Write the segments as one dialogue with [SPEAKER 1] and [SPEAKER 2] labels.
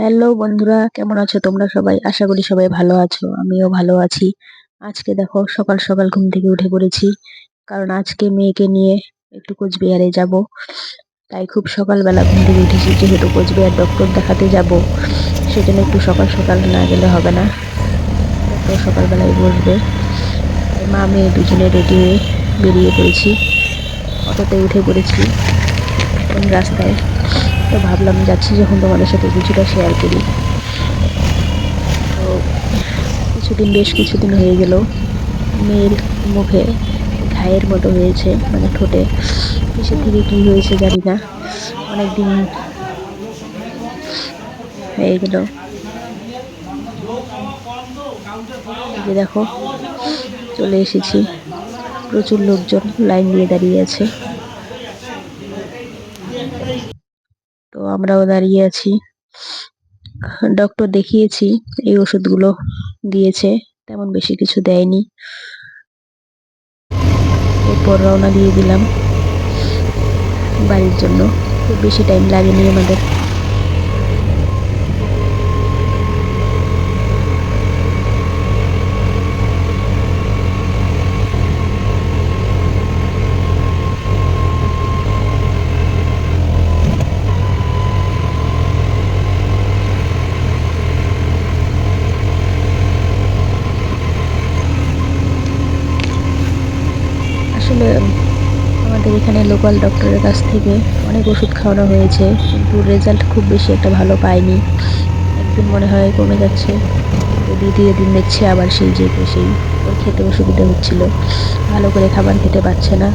[SPEAKER 1] Hello বন্ধুরা, কেমন আছো তোমরা সবাই? আশা করি সবাই ভালো আছো, আমিও ভালো আছি। আজকে দেখো, সকাল সকাল ঘুম থেকে উঠে পড়েছি, কারণ আজকে মেয়েকে নিয়ে একটু কোচবিহারে যাব। তাই খুব সকালবেলা ঘুম থেকে উঠেছি, যেহেতু কোচবিহার ডক্টর দেখাতে যাব, সেজন্য একটু সকাল সকাল না গেলে হবে না। ডক্টর সকালবেলায় বসবে। মা, মেয়ে দুজনে রেডি হয়ে বেরিয়ে পড়েছি। অটোতে উঠে পড়েছি কোন রাস্তায়। তো ভাবলাম যাচ্ছি যখন তোমাদের সাথে কিছুটা শেয়ার করি। তো কিছুদিন, বেশ কিছুদিন হয়ে গেল। মেয়ের মুখে ঘায়ের মতো হয়েছে মানে ঠোঁটে। কিসের থেকে কী হয়েছে জানি না। অনেক দিন হয়ে গেল। যে দেখো, চলে এসেছি। প্রচুর লোকজন লাইন দিয়ে দাঁড়িয়ে আছে তো আমরাও দাঁড়িয়ে আছি। ডক্টর দেখিয়েছি, এই ওষুধগুলো দিয়েছে, তেমন বেশি কিছু দেয়নি। এরপর রওনা দিয়ে দিলাম। বাড়ির জন্য, খুব বেশি টাইম লাগেনি আমাদের আসলে আমাদের এখানে লোকাল ডক্টরের কাছ থেকে অনেক ওষুধ খাওয়ানো হয়েছে, কিন্তু রেজাল্ট খুব বেশি একটা ভালো পাইনি। একদিন মনে হয় কমে যাচ্ছে। তো দ্বিতীয় দিন দেখছি আবার সেই যে সেই ওর খেতে অসুবিধা হচ্ছিল। ভালো করে খাবার খেতে পারছে না।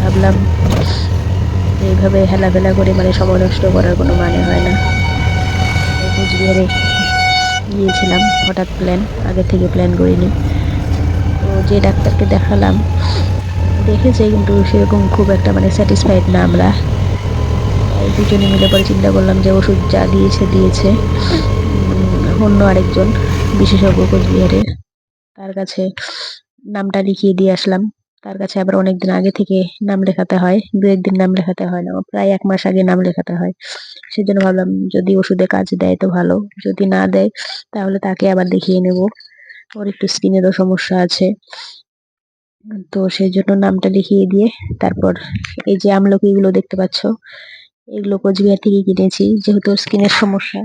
[SPEAKER 1] ভাবলাম এইভাবে হেলাফেলা করে মানে সময় নষ্ট করার কোনো মানে হয় না। কুচবিহারে গিয়েছিলাম, হঠাৎ প্ল্যান আগে থেকে প্ল্যান করিনি। তো যে ডাক্তারকে দেখালাম দেখেছে কিন্তু সেরকম খুব একটা মানে স্যাটিসফাইড না আমরা। দুজনে মিলে পরে চিন্তা করলাম যে ওষুধ যা দিয়েছে দিয়েছে। অন্য আরেকজন বিশেষজ্ঞ কোচবিহারের। তার কাছে নামটা লিখিয়ে দিয়ে আসলাম। তার কাছে আবার অনেক দিন আগে থেকে নাম লেখাতে হয়। দু একদিন নাম লেখাতে হয় না প্রায় এক মাস আগে নাম লেখাতে হয়। সেজন্য ভাবলাম যদি ওষুধে কাজ দেয় তো ভালো, যদি না দেয় তাহলে তাকে আবার দেখিয়ে নেব। ওর একটু স্কিনেরও সমস্যা আছে। তো সেই জন্য নামটা লিখিয়ে দিয়ে তারপর এই যে আমলকিগুলো দেখতে পাচ্ছ, এগুলো কোচবিহার থেকে কিনেছি, যেহেতু স্কিনের সমস্যা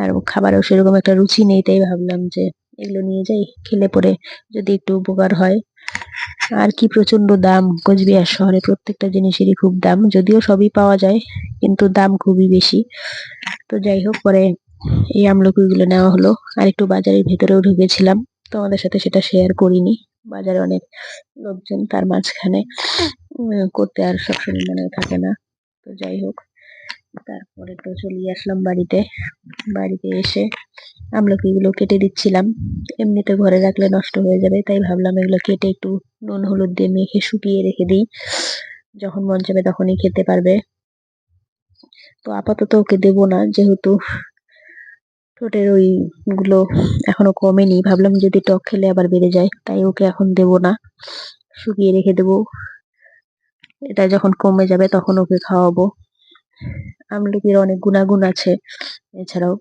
[SPEAKER 1] আর খাবারও সেরকম একটা রুচি নেই, তাই ভাবলাম যে এগুলো নিয়ে যাই, খেলে পরে যদি একটু উপকার হয়। আর কি প্রচণ্ড দাম, কোচবিহার শহরে প্রত্যেকটা জিনিসেরই খুব দাম, যদিও সবই পাওয়া যায়, কিন্তু দাম খুবই বেশি। তো যাই হোক, পরে এই আমলকিগুলো নেওয়া হলো, আর একটু বাজারের ভেতরেও ঢুকেছিলাম তোমাদের সাথে সেটা শেয়ার করিনি। বাজারে অনেক লোকজন তার মাঝখানে করতে আর সবসময় মনে থাকে না। তো যাই হোক, তারপরে তো চলে আসলাম বাড়িতে। বাড়িতে এসে আমলকিগুলো কেটে দিচ্ছিলাম। এমনিতে ঘরে রাখলে নষ্ট হয়ে যাবে, তাই ভাবলাম এগুলো কেটে একটু নুন, হলুদ দিয়ে মেখে শুকিয়ে রেখে দিই। যখন মন যাবে তখনই খেতে পারবে। তো আপাতত ওকে দেবো না, যেহেতু ঠোঁটের ওই গুলো এখনও কমেনি। ভাবলাম যদি টক খেলে আবার বেড়ে যায়, তাই ওকে এখন দেবো না। শুকিয়ে রেখে দেবো। এটা যখন কমে যাবে তখন ওকে খাওয়াবো। আমলকির অনেক গুণাগুণ আছে, এছাড়াও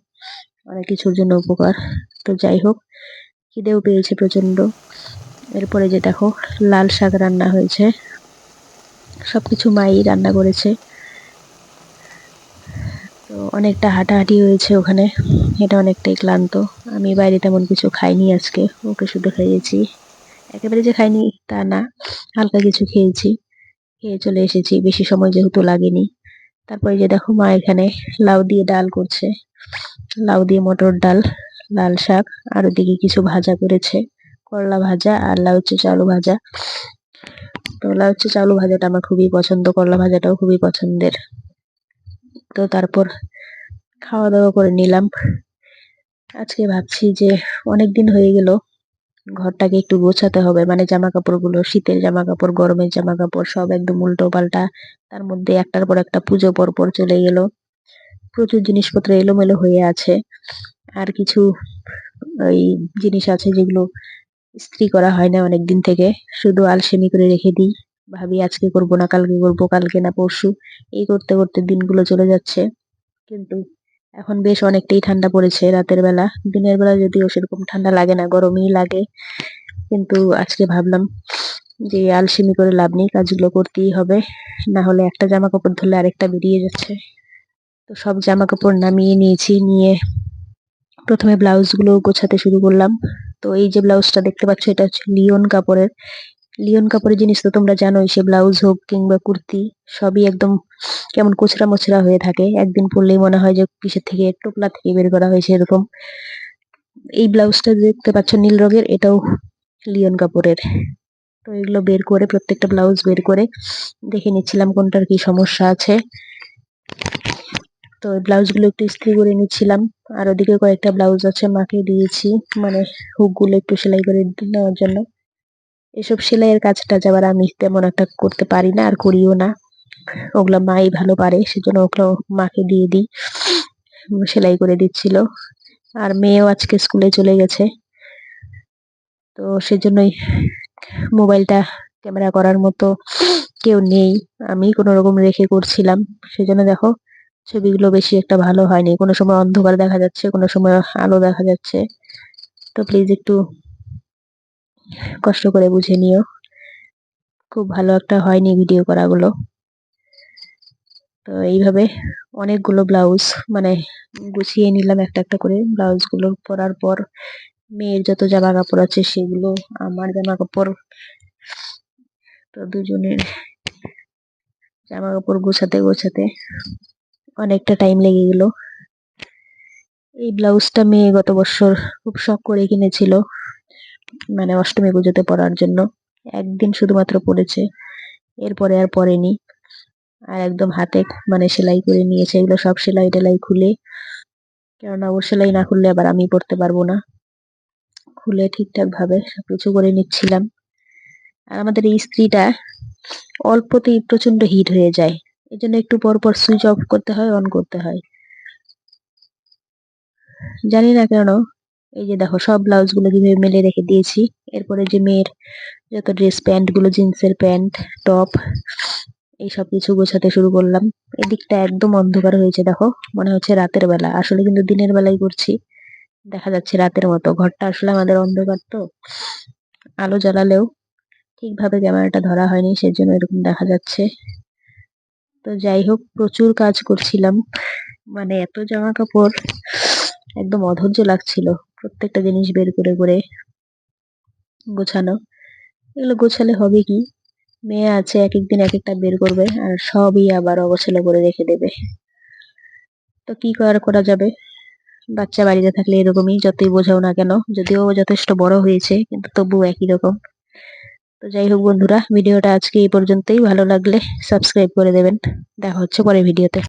[SPEAKER 1] অনেক কিছুর জন্য উপকার। তো যাই হোক, খিদেও পেয়েছে প্রচণ্ড এরপরে যে দেখো, লাল শাক রান্না হয়েছে। সব কিছু মাই রান্না করেছে। তো অনেকটা হাঁটাহাঁটি হয়েছে ওখানে। এটা অনেকটাই ক্লান্ত। আমি বাইরে তেমন কিছু খাইনি আজকে, ওকে শুধু খাইয়েছি। একেবারে যে খাইনি তা না, হালকা কিছু খেয়েছি। খেয়ে চলে এসেছি, বেশি সময় যেহেতু লাগেনি। তারপরে যে দেখো মা এখানে লাউ দিয়ে ডাল করছে। লাউ দিয়ে মটর ডাল, লাল শাক, আর ওদিকে কিছু ভাজা করেছে। করলা ভাজা আর লাউ হচ্ছে চালু ভাজা। তো লাউ হচ্ছে ভাজাটা আমার খুবই পছন্দ, করলা ভাজাটাও খুবই পছন্দের। তো তারপর খাওয়া দাওয়া করে নিলাম। আজকে ভাবছি যে অনেক দিন হয়ে গেল, ঘরটাকে একটু গোছাতে হবে। মানে জামা কাপড়গুলো শীতের জামা কাপড় গরমের জামা কাপড় সব একদম উল্টো পাল্টা তার মধ্যে একটার পর একটা পুজো পর পর চলে গেল। প্রচুর জিনিসপত্র এলোমেলো হয়ে আছে। আর কিছু ওই জিনিস আছে যেগুলো ইস্ত্রি করা হয় না অনেক দিন থেকে। শুধু আলসেমি করে রেখে দিই। ভাবি, আজকে করব না, কালকে করব, কালকে না পরশু। এই করতে করতে দিনগুলো চলে যাচ্ছে। কিন্তু এখন বেশ অনেকটাই ঠান্ডা পড়েছে রাতের বেলা। দিনের বেলা যদিও সেরকম ঠান্ডা লাগে না, গরমই লাগে। কিন্তু আজকে ভাবলাম যে আলসেমি করে লাভ নেই, কাজগুলো করতেই হবে। না হলে একটা জামা কাপড় ধরলে আরেকটা বেরিয়ে যাচ্ছে। তো সব জামা কাপড় নামিয়ে নিয়েছি, নিয়ে প্রথমে ব্লাউজগুলো গোছাতে শুরু করলাম। তো এই যে ব্লাউজটা দেখতে পাচ্ছ, এটা হচ্ছে লিওন কাপড়ের। লিওন কাপড়ের জিনিস তো তোমরা জানোই, সে ব্লাউজ হোক কিংবা কুর্তি, সবই একদম কেমন কোচরা মোচরা হয়ে থাকে। একদিন পরলেই মনে হয় যে কিসের থেকে, টোপলা থেকে বের করা হয়েছে এরকম। এই ব্লাউজটা দেখতে পাচ্ছ নীল রঙের, এটাও লিওন কাপড়ের তো এগুলো বের করে, প্রত্যেকটা ব্লাউজ বের করে দেখে নিচ্ছিলাম কোনটার কি সমস্যা আছে। তো এই ব্লাউজগুলো একটু ইস্ত্রি করে নিচ্ছিলাম। আর ওদিকে কয়েকটা ব্লাউজ আছে, মাকে দিয়েছি মানে হুকগুলো একটু সেলাই করে নেওয়ার জন্য। এসব সেলাইয়ের কাজটা যাবার আমি তেমন একটা করতে পারি না, আর করিও না। ওগুলো মাই ভালো পারে, সেজন্য ওগুলো মাকে দিয়ে দিই। সেলাই করে দিচ্ছিল। আর মেয়েও আজকে স্কুলে চলে গেছে। তো সেজন্যই মোবাইলটা ক্যামেরা করার মতো কেউ নেই। আমি কোনো রকম রেখে করছিলাম। সেজন্য দেখো, ছবিগুলো বেশি একটা ভালো হয়নি। কোনো সময় অন্ধকার দেখা যাচ্ছে, কোনো সময় আলো দেখা যাচ্ছে। তো প্লিজ একটু কষ্ট করে বুঝে নিও। খুব ভালো একটা হয়নি ভিডিও করাগুলো। তো এইভাবে অনেকগুলো ব্লাউজ মানে গুছিয়ে নিলাম একটা একটা করে। ব্লাউজগুলো পরার পর মেয়ের যত জামা কাপড় আছে সেগুলো আমার জামা কাপড় তো দুজনের জামা কাপড় গোছাতে গোছাতে অনেকটা টাইম লেগে গেল। এই ব্লাউজটা মেয়ে গত বছর খুব শখ করে কিনেছিল। মানে অষ্টমী পুজোতে পরার জন্য। একদিন শুধুমাত্র পরেছে এরপরে আর পরেনি আর একদম হাতে মানে সেলাই করে নিয়েছে, এগুলো সব সেলাই টেলাই খুলে। কেননা ওর সেলাই না খুললে আবার আমি পড়তে পারব না। খুলে ঠিকঠাক ভাবে সবকিছু করে নিচ্ছিলাম। আর আমাদের এই স্ত্রীটা অল্পতেই প্রচণ্ড হিট হয়ে যায়। এই জন্য একটু পর পর সুইচ অফ করতে হয় অন করতে হয়। জানি না কেন এই যে দেখো, সব ব্লাউজগুলো কীভাবে মেলে রেখে দিয়েছি। এরপরে যে মেয়ের যত ড্রেস প্যান্টগুলো জিন্সের প্যান্ট টপ এই সব কিছু গোছাতে শুরু করলাম। এদিকটা একদম অন্ধকার হয়েছে দেখো, মনে হচ্ছে রাতের বেলা। আসলে কিন্তু দিনের বেলায় করছি, দেখা যাচ্ছে রাতের মতো। ঘরটা আসলে আমাদের অন্ধকার তো, আলো জ্বালালেও ঠিকভাবে ক্যামেরাটা ধরা হয়নি, সেজন্য এরকম দেখা যাচ্ছে। তো যাই হোক, প্রচুর কাজ করছিলাম। মানে এত জামা কাপড়, একদম অধৈর্য লাগছিল। প্রত্যেকটা জিনিস বের করে করে গোছানো। এগুলো গোছালে হবে কি? মেয়ে আছে এক একদিন এক একটা বের করবে আর সবই আবার অগোছালো করে রেখে দেবে। তো কি করার করা যাবে? বাচ্চা বাড়িতে থাকলে এরকমই, যতই বোঝাও না কেন, যদিও যথেষ্ট বড় হয়েছে, কিন্তু তবুও একই রকম। তো যাই হোক বন্ধুরা, ভিডিওটা আজকে এই পর্যন্তই। ভালো লাগলে সাবস্ক্রাইব করে দেবেন। দেখা হচ্ছে পরে ভিডিওতে।